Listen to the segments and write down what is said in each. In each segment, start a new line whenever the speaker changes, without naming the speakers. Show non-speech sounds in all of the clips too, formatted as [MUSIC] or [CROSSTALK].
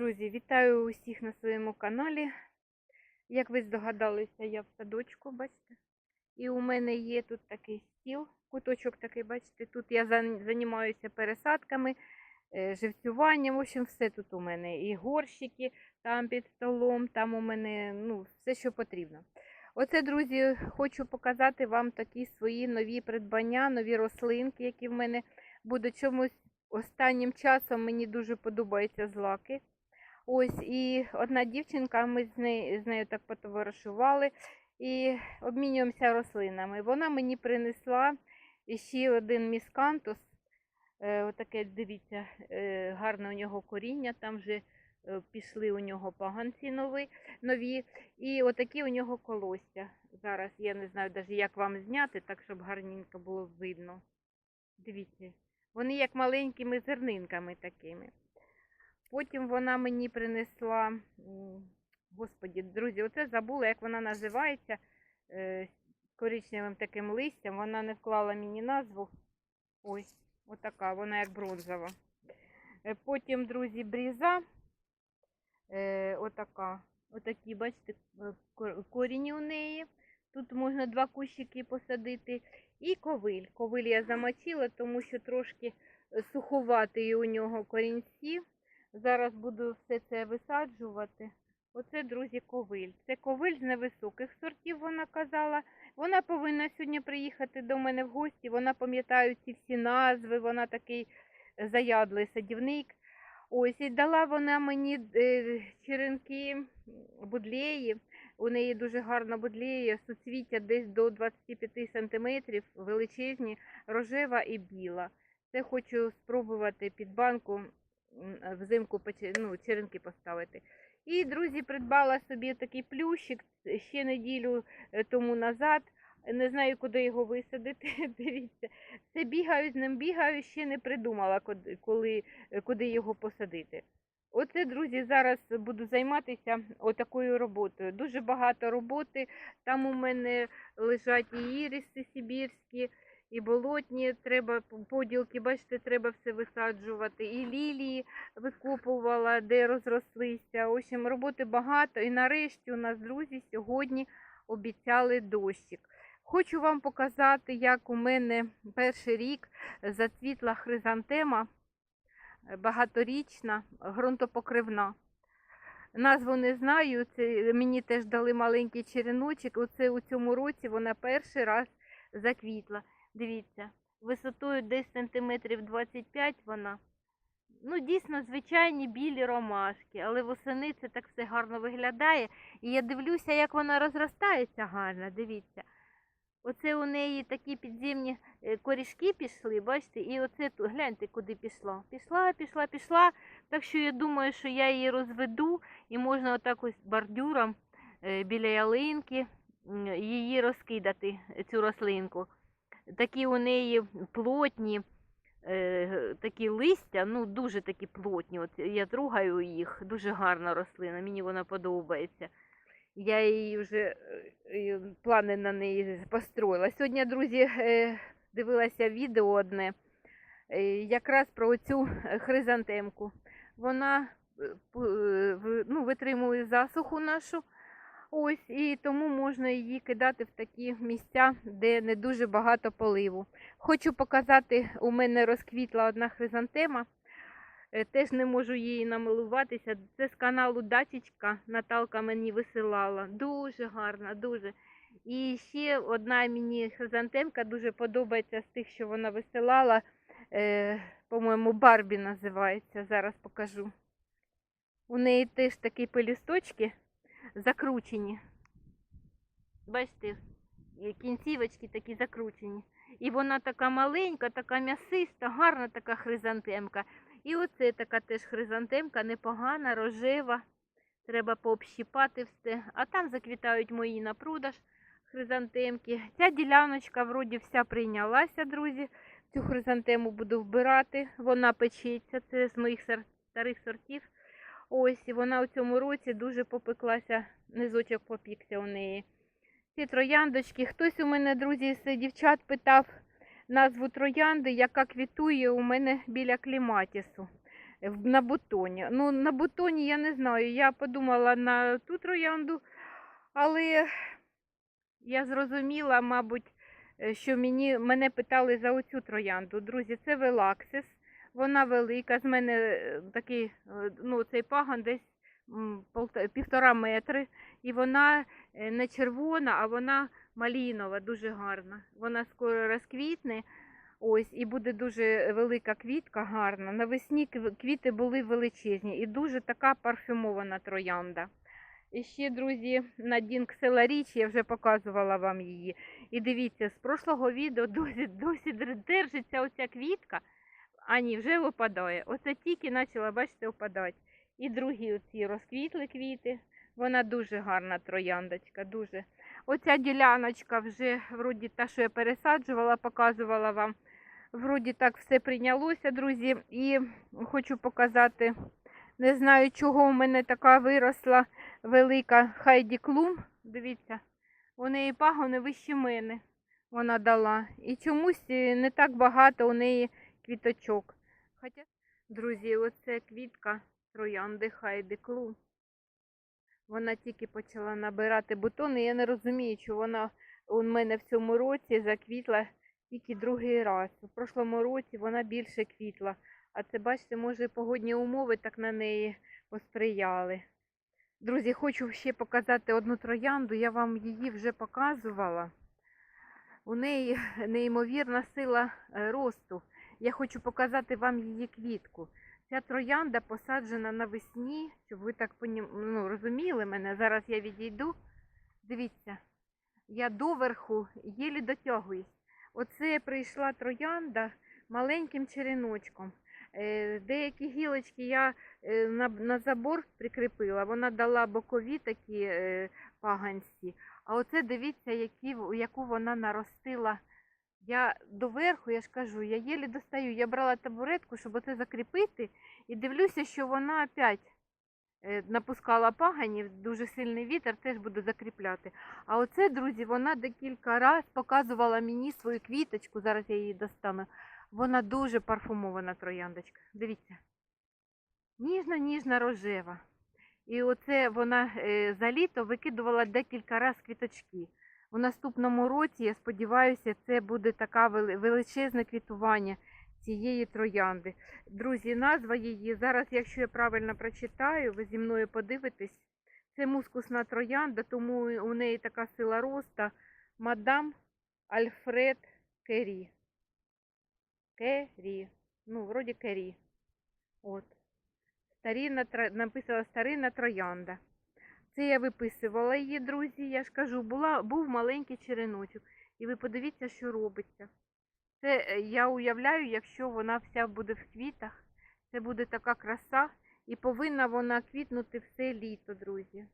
Друзі, вітаю усіх на своєму каналі. Як ви здогадалися, я в садочку, бачите? І у мене є тут такий стіл, куточок такий, бачите, тут я займаюся пересадками, е, живцюванням, в общем, все тут у мене. І горщики там під столом, там у мене ну, все, що потрібно. Оце, друзі, хочу показати вам такі свої нові придбання, нові рослинки, які в мене будуть чомусь останнім часом мені дуже подобаються злаки. Ось і одна дівчинка, ми з нею, з нею так потоваришували і обмінюємося рослинами. Вона мені принесла ще один міскантус. Е, отаке, дивіться, е, гарне у нього коріння, там вже е, пішли у нього поганці нові, нові. І отакі у нього колосся. Зараз я не знаю навіть, як вам зняти, так щоб гарненько було видно. Дивіться, вони як маленькими зернинками такими. Потім вона мені принесла, господі, друзі, оце забула, як вона називається е, коричневим таким листям. Вона не вклала мені назву. Ой, отака, вона як бронзова. Е, Потім, друзі, бріза. Е, отака. Отакі, бачите, корінь у неї. Тут можна два кущики посадити. І ковиль. Ковиль я замочила, тому що трошки сухуватий у нього корінці. Зараз буду все це висаджувати. Оце, друзі, ковиль. Це ковиль з невисоких сортів, вона казала. Вона повинна сьогодні приїхати до мене в гості. Вона пам'ятає ці всі назви, вона такий заядлий садівник. Ось і дала вона мені е, черенки будлеї. У неї дуже гарна будлея, суцвіття десь до 25 сантиметрів, величезні, рожева і біла. Це хочу спробувати під банку взимку ну, черенки поставити. І, друзі, придбала собі такий плющик ще неділю е, тому назад. Не знаю, куди його висадити. [LAUGHS] Дивіться, все бігаю з ним, бігаю, ще не придумала, коли, е, куди його посадити. Оце, друзі, зараз буду займатися отакою роботою. Дуже багато роботи. Там у мене лежать і іріси сибірські, і болотні, треба поділки, бачите, треба все висаджувати. І лілії викопувала, де розрослися. В общем, роботи багато. І нарешті у нас, друзі, сьогодні обіцяли дощик. Хочу вам показати, як у мене перший рік зацвітла хризантема е, багаторічна, ґрунтопокривна. Назву не знаю, це мені теж дали маленький череночок. Оце у цьому році вона перший раз заквітла. Дивіться, висотою десь сантиметрів 25 вона. Ну, дійсно, звичайні білі ромашки, але восени це так все гарно виглядає. І я дивлюся, як вона розростається гарно, дивіться. Оце у неї такі підземні е, корішки пішли, бачите, і оце ту- гляньте, куди пішла. Пішла, пішла, пішла. Так що я думаю, що я її розведу і можна отак ось бордюром е, біля ялинки її розкидати, цю рослинку. Такі у неї плотні, е, такі листя, ну дуже такі плотні. От я трогаю їх, дуже гарна рослина, мені вона подобається. Я її вже е, плани на неї построїла. Сьогодні, друзі, е, дивилася відео одне е, якраз про цю хризантемку. Вона ну, витримує засуху нашу. Ось, і тому можна її кидати в такі місця, де не дуже багато поливу. Хочу показати, у мене розквітла одна хризантема. Е, Теж не можу її намилуватися. Це з каналу Дачечка Наталка мені висилала. Дуже гарна, дуже. І ще одна мені хризантемка дуже подобається з тих, що вона висилала. Е, по-моєму, Барбі називається. Зараз покажу. У неї теж такі пелюсточки закручені. Бачите, кінцівочки такі закручені. І вона така маленька, така м'ясиста, гарна така хризантемка. І оце така теж хризантемка, непогана, рожева. Треба пообщіпати все. А там заквітають мої на продаж хризантемки. Ця діляночка вроді вся прийнялася, друзі. Цю хризантему буду вбирати. Вона печеться. Це з моїх старих сортів. Ось, вона у цьому році дуже попеклася, низочок попікся у неї. Ці трояндочки. Хтось у мене, друзі, з дівчат питав назву троянди, яка квітує у мене біля кліматісу. на бутоні. Ну, на бутоні я не знаю. Я подумала на ту троянду, але я зрозуміла, мабуть, е, що мені, мене питали за оцю троянду. Друзі, це Велаксис. Вона велика. З мене е, такий, е, ну, цей пагон десь півтора метри. І вона е, не червона, а вона малінова, дуже гарна. Вона скоро розквітне. Ось, і буде дуже велика квітка, гарна. Навесні квіти були величезні і дуже така парфюмована троянда. І ще, друзі, Надін Кселаріч, я вже показувала вам її. І дивіться, з прошлого відео [LAUGHS] досі, досі держиться оця квітка, а ні, вже випадає. Оце тільки почала, бачите, випадати. І другі оці розквітли квіти. Вона дуже гарна трояндочка, дуже. Оця діляночка вже, вроді, та, що я пересаджувала, показувала вам. Вроді так все прийнялося, друзі. І хочу показати, не знаю, чого у мене така виросла велика Хайді Клум. Дивіться, у неї пагони вище мене вона дала. І чомусь е, не так багато у неї квіточок. Хоча, друзі, оце квітка троянди Хайді Клум. Вона тільки почала набирати бутони. Я не розумію, що вона у мене в цьому році заквітла тільки другий раз. У прошлому році вона більше квітла. А це, бачите, може, погодні умови так на неї посприяли. Друзі, хочу ще показати одну троянду. Я вам її вже показувала. У неї неймовірна сила е, росту. Я хочу показати вам її квітку. Ця троянда посаджена навесні, щоб ви так ну, розуміли мене. Зараз я відійду. Дивіться, я доверху єлі дотягуюсь. Оце прийшла троянда маленьким череночком. Е, Деякі гілочки я е, на, на забор прикріпила, вона дала бокові такі е, паганці. А оце дивіться, які, яку вона наростила. Я доверху, я ж кажу, я єлі достаю. Я брала табуретку, щоб оце закріпити, і дивлюся, що вона опять е, напускала паганів, дуже сильний вітер, теж буду закріпляти. А оце, друзі, вона декілька разів показувала мені свою квіточку, зараз я її достану. Вона дуже парфумована трояндочка. Дивіться. Ніжна, ніжна рожева. І оце вона е, за літо викидувала декілька разів квіточки. У наступному році, я сподіваюся, це буде така величезне квітування цієї троянди. Друзі, назва її, зараз, якщо я правильно прочитаю, ви зі мною подивитесь, це мускусна троянда, тому у неї така сила роста. Мадам Альфред Керрі. Керрі. Ну, вроді Керрі. От. Старинна, тро- написала старинна троянда. Це я виписувала її, друзі. Я ж кажу, була, був маленький череночок. І ви подивіться, що робиться. Це е, я уявляю, якщо вона вся буде в квітах, це буде така краса. І повинна вона квітнути все літо, друзі.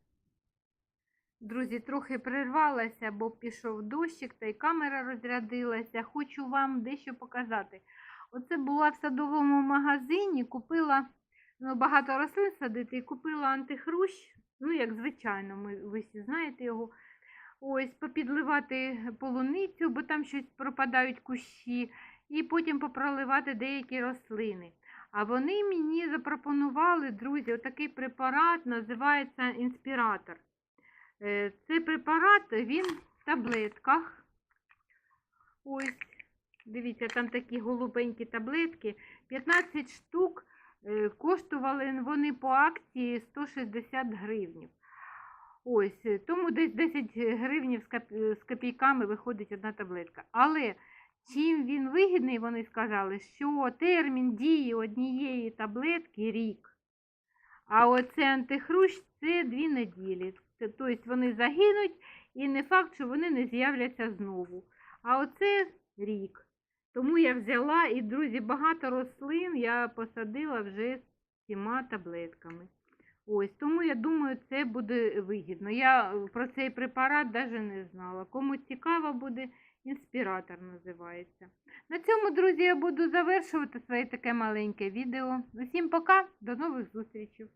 Друзі, трохи прервалася, бо пішов дощик та й камера розрядилася. Хочу вам дещо показати. Оце була в садовому магазині, купила ну, багато рослин садити і купила антихрущ. Ну, як звичайно, ми, ви всі знаєте його. Ось, попідливати полуницю, бо там щось пропадають кущі, і потім попроливати деякі рослини. А вони мені запропонували, друзі, отакий препарат, називається інспіратор. Е, Цей препарат, він в таблетках. Ось, дивіться, там такі голубенькі таблетки. 15 штук коштували вони по акції 160 гривнів. Ось, е, тому десь 10 гривнів з копійками виходить одна таблетка. Але чим він вигідний, вони сказали, що термін дії однієї таблетки рік. А оце антихрущ це дві неділі. Тобто вони загинуть і не факт, що вони не з'являться знову. А оце рік. Тому я взяла і, друзі, багато рослин я посадила вже з цими таблетками. Ось, тому я думаю, це буде вигідно. Я е, про цей препарат навіть не знала. Кому цікаво буде, інспіратор називається. На цьому, друзі, я буду завершувати своє таке маленьке відео. Усім пока, до нових зустрічей!